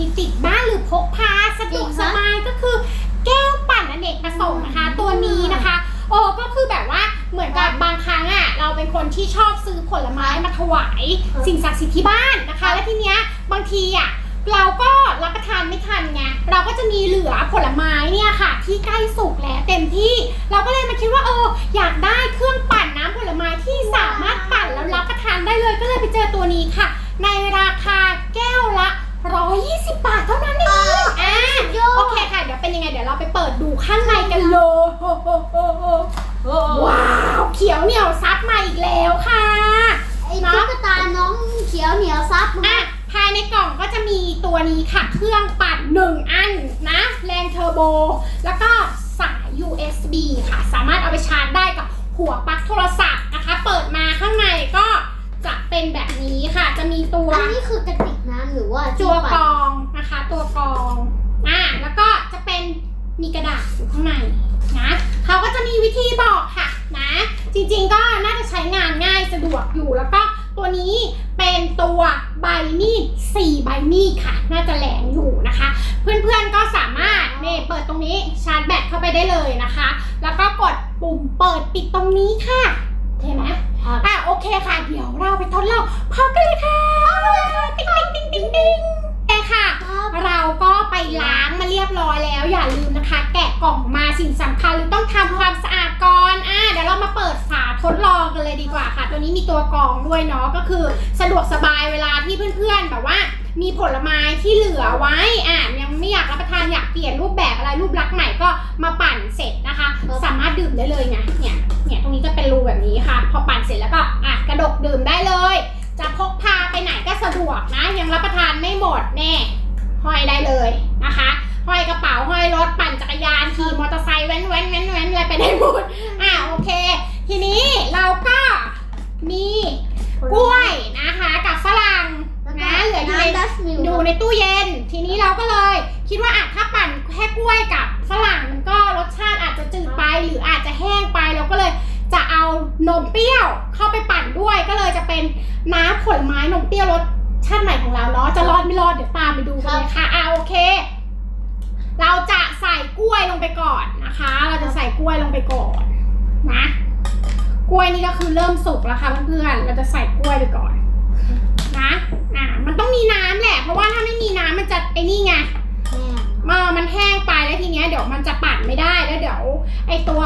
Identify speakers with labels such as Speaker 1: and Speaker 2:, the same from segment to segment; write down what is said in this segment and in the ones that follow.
Speaker 1: มีติดบ้านหรือพกพาสะดวกสบายก็คือ แก้วปั่นอเนกประสงค์นะคะ ตัวนี้นะคะ โอ้ก็คือแบบว่าเหมือนกับบางครั้งอะเราเป็นคนที่ชอบซื้อผลไม้มาถวาย สิ่งศักดิ์สิทธิ์ที่บ้านนะคะ และทีเนี้ยบางทีอะเราก็รับประทานไม่ทันไงเราก็จะมีเหลือผลไม้เนี่ยค่ะ ที่ใกล้สุกแล้วเต็มที่ เราก็เลยมาคิดว่าเออ ในกล่องก็จะมีตัวนี้ค่ะ เครื่องปั่นหนึ่งอันนะ แรงเทอร์โบ แล้วก็สาย USB ค่ะ สามารถเอาไปชาร์จได้กับหัวปลั๊กโทรศัพท์นะคะ เปิดมาข้างในก็จะเป็นแบบนี้ค่ะ จะมีตัว
Speaker 2: อันนี้คือกระติกน้ำหรือว่า
Speaker 1: ตัวกร
Speaker 2: อง
Speaker 1: องนะคะ ตัวกรอง อ่า แล้วก็จะเป็นมีกระดาษอยู่ข้างในนะ เขาก็จะมีวิธีบอกค่ะนะ จริงๆก็น่าจะใช้งานง่ายสะดวกอยู่ แล้วก็ตัวนี้เป็นตัว ใบมีด4ใบมีดค่ะ น่าจะแหลงอยู่นะคะ เพื่อนๆก็สามารถเนี่ยเปิดตรงนี้ชาร์จแบตเข้าไปได้เลยนะคะ แล้วก็กดปุ่มเปิดปิดตรงนี้ค่ะเห็นไหม
Speaker 2: ครับ
Speaker 1: อะโอเคค่ะ เดี๋ยวเราไปทดลองพร้อมกันเลยค่ะ ติ๊งติ๊งติ๊งติ๊งติ๊งแต่ค่ะ
Speaker 2: ครับ
Speaker 1: เราก็ไปล้างมาเรียบร้อยแล้ว อย่าลืมนะคะ แกะกล่องมาสิ่งสำคัญต้องทำความสะอาดก่อนอะเดี๋ยวเรามาเปิดฝาทดลองกันเลยดีกว่าค่ะ ตัวนี้มีตัวกรองด้วยเนาะก็คือสะดวกสบายเวลาที่เพื่อนๆแบบว่า มีผลไม้ที่เหลือไว้อะยังไม่อยากรับประทานอยากเปลี่ยนรูปแบบอะไรรูปลักษณ์ใหม่ก็มาปั่นเสร็จนะคะ สามารถดื่มได้เลยไงเนี่ยเนี่ยตรงนี้จะเป็นรูแบบนี้ค่ะ พอปั่นเสร็จแล้วก็อะกระดกดื่มได้เลย จะพกพาไปไหนก็สะดวกนะ ยังรับประทานไม่หมดแน่ห้อยได้เลยนะคะ ห้อยกระเป๋าห้อยรถปั่นจักรยานขี่มอเตอร์ไซค์แว้นแว้นแว้นแว้นอะไรไปได้หมดอะโอเค ทีนี้เราก็มีกล้วยนะคะกับฝรั่งนะเหลืออยู่ใน
Speaker 2: น้ำดัชมิล
Speaker 1: อยู่ในตู้เย็น ทีนี้เราก็เลย คิดว่าอะถ้าปั่นแค่กล้วยกับฝรั่งมันก็รสชาติอาจจะจืดไปหรืออาจจะแห้งไปเราก็เลยจะเอานมเปรี้ยวเข้าไปปั่นด้วย ก็เลยจะเป็นน้ำผลไม้นมเปรี้ยวรสชาติใหม่ของเราเนาะจะรอดไม่รอดเดี๋ยวตามไปดูกันเลยค่ะอะโอเค เราจะใส่กล้วยลงไปก่อนนะคะ เราจะใส่กล้วยลงไปก่อนนะ กล้วยนี่ก็คือเริ่มสุกแล้วค่ะเพื่อนๆ เราจะใส่กล้วยไปก่อนนะอ่ามันต้องมีน้ำแหละ เพราะว่าถ้าไม่มีน้ำมันจะไอ้นี่ไง
Speaker 2: แม่
Speaker 1: มามันแห้งไปแล้วทีเนี้ยเดี๋ยวมันจะปั่นไม่ได้แล้วเดี๋ยว ไอตัว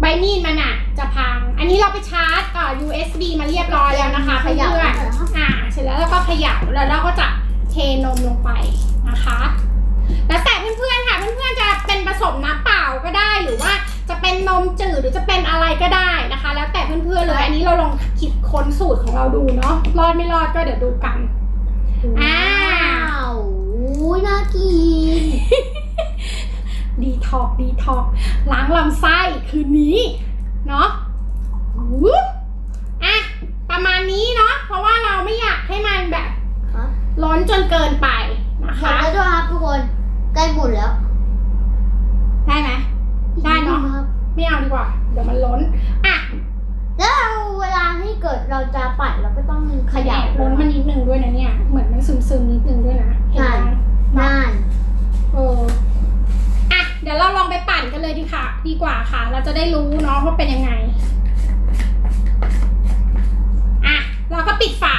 Speaker 1: ใบมีดมันอะ จะพัง อันนี้เราไปชาร์จกับ USB มาเรียบร้อยแล้วนะคะเพื่อนๆอ่าเสร็จแล้วเราก็เขย่าแล้วเราก็จะ เทนมลงไปนะคะ แล้วแต่เพื่อนๆค่ะ เพื่อนๆจะเป็นผสมน้ำเปล่าก็ได้หรือว่าจะเป็นนมจืดหรือจะเป็นอะไรก็ได้นะคะ แล้วแต่เพื่อนๆเลย อันนี้เราลองคิดค้นสูตรของเราดูเนาะรอดไม่รอดก็เดี๋ยวดูกันอ่า
Speaker 2: ว้าวอุ้ยน่ากิน
Speaker 1: ดีท็อกดีท็อกล้างลำไส้คืนนี้ เนาะ กินไปนะ
Speaker 2: ขอ
Speaker 1: คะ
Speaker 2: แล้วด้วยครับทุกคนใกล้หมดแล้ว
Speaker 1: ได้ไหม ได้เนอะ
Speaker 2: ครับ
Speaker 1: ไม่เอาดีกว่า เดี๋ยวมันล้น อะ
Speaker 2: แล้วเราเวลาที่เกิดเราจะปั่นเราก็ต้องเข
Speaker 1: ข
Speaker 2: ยั
Speaker 1: ยั
Speaker 2: บบ
Speaker 1: ล้นมันนิดนึงด้วยนะเนี่ย เหมือนมันซึมซึมๆนิดนึงด้วยนะเห็นไหม
Speaker 2: น่าน
Speaker 1: เอออะ เดี๋ยวเราลองไปปั่นกันเลยดีค่ะ ดีกว่าค่ะ เราจะได้รู้เนาะว่าเป็นยังไง อะ เราก็ปิดฝา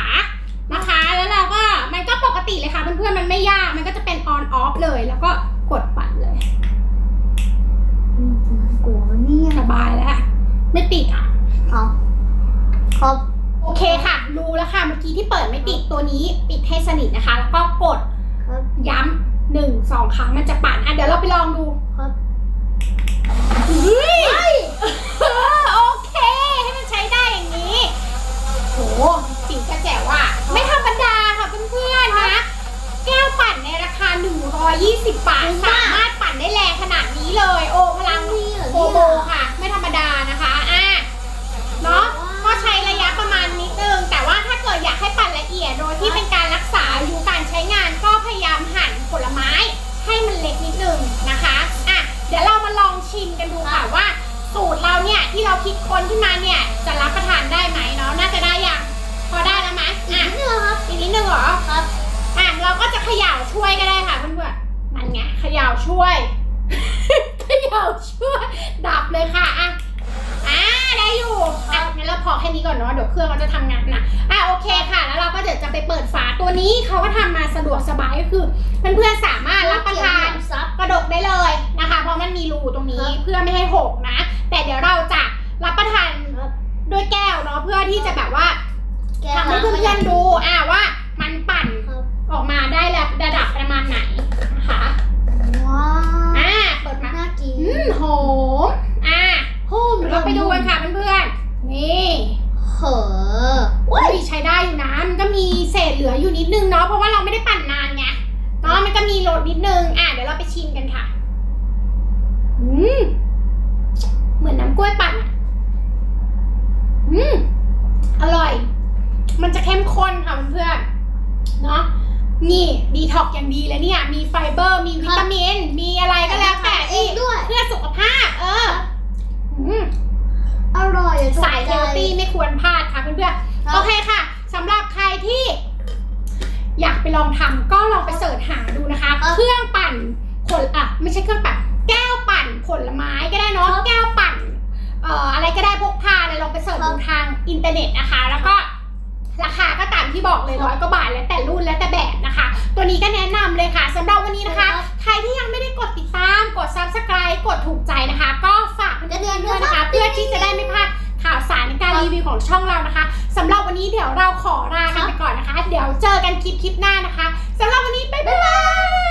Speaker 1: นะคะ แล้วเราก็มันก็ปกติเลยค่ะเพื่อนๆ มันไม่ยาก มันก็จะเป็น on off เลย แล้วก็กดปั่นเลย
Speaker 2: อืมน่ากลัวเนี่ย
Speaker 1: สบายแล้ว ไม่ติดอะ
Speaker 2: เอา ครับ
Speaker 1: โอเคค่ะ รู้แล้วค่ะ เมื่อกี้ที่เปิดไม่ติดตัวนี้ ปิดให้สนิทนะคะ แล้วก็กด
Speaker 2: ครับ
Speaker 1: ย้ำหนึ่งสองครั้งมันจะปั่นอะเดี๋ยวเราไปลองดู
Speaker 2: ครับ
Speaker 1: ที่เราคิดคนที่มาเนี่ยจะรับประทานได้ไหมเนาะน่าจะได้ยัง
Speaker 2: พอ
Speaker 1: ได้แล้วมั้ยอะนิดนึงครับอีกนิดนึงเหรอครับอะเราก็จะเขย่าช่วยก็ได้ค่ะเพื่อนเพื่อนมันไงเขย่าช่วยเขย่าช่วยดับเลยค่ะอะอะได้อยู่อะงั้นเราพอแค่
Speaker 2: นี้ก่
Speaker 1: อ
Speaker 2: นเนาะ
Speaker 1: เดี๋ยวเค
Speaker 2: รื่
Speaker 1: องมันจะทำงานนะอะโอเคค่ะ แล้วเราก็เดี๋ยวจะไปเปิดฝาตัวนี้เขาก็ทำมาสะดวกสบายก็คือเพื่อนเพื่อนสามารถรับประทานกระดกได้เลยนะคะ เพราะมันมีรูตรงนี้เพื่อไม่ให้หกนะ แต่เดี๋ยวเราจะ รับประทาน
Speaker 2: ครับ
Speaker 1: ด้วยแก้วเนาะเพื่อที่จะแบบว่า
Speaker 2: แก
Speaker 1: ทำให้เพื่อนๆดูอะว่ามันปั่น
Speaker 2: ครับ
Speaker 1: ออกมาได้แล้วระดับประมาณไหนนะคะ
Speaker 2: ว้าว
Speaker 1: อะเปิดมา
Speaker 2: น่ากิน
Speaker 1: อืมหอมอะ
Speaker 2: โฮม
Speaker 1: เดี๋ยวเราไปดูกันค่ะเพื่อนๆนี่
Speaker 2: เหอ
Speaker 1: อุ้ยใช้ได้อยู่นะมันก็มีเศษเหลืออยู่นิดนึงเนาะเพราะว่าเราไม่ได้ปั่นนานไงเนาะมันก็มีโหลดนิดนึงอะเดี๋ยวเราไปชิมกันค่ะอืมเหมือนน้ำกล้วยปั่นอะอืมอร่อย มันจะเข้มข้นค่ะเพื่อนๆเนาะนี่ดีท็อกอย่างดีเลยเนี่ย มีไฟเบอร์ มีวิตามิน มีอะไรก็แล้วแต่
Speaker 2: เอ
Speaker 1: ที่
Speaker 2: งด้วย
Speaker 1: เพื่อสุขภาพ เอออืม
Speaker 2: อร่อยอะ
Speaker 1: สายเฮลตี้ไม่ควรพลาดค่ะเพื่อน
Speaker 2: ครับ
Speaker 1: ๆโอเคค่ะสำหรับใครที่ อยากไปลองทำก็ลองไปเสิร์ชหาดูนะคะ เครื่องปั่นผลอะไม่ใช่เครื่องปั่น แก้วปั่นผลไม้ก็ได้เนาะแก้วปั่นเอ่ออะไรก็ได้พกพาเลยลองไปเสิร์ชดูทางอินเทอร์เน็ตนะคะ แล้วก็ ราคาก็ตามที่บอกเลยร้อยกว่าบาทแล้วแต่รุ่นแล้วแต่แบบนะคะ ตัวนี้ก็แนะนำเลยค่ะสำหรับวันนี้นะคะ ใครที่ยังไม่ได้กดติดตาม กด subscribe กดถูกใจนะคะ ก็ฝากเพื่อนๆด้วยนะคะ เพื่อที่จะได้ไม่พลาดข่าวสารในการรีวิวของช่องเรานะคะสำหรับวันนี้เดี๋ยวเราขอลากันไปก่อนนะคะ เดี๋ยวเจอกันคลิปคลิปหน้านะคะสำหรับวันนี้บ๊ายบาย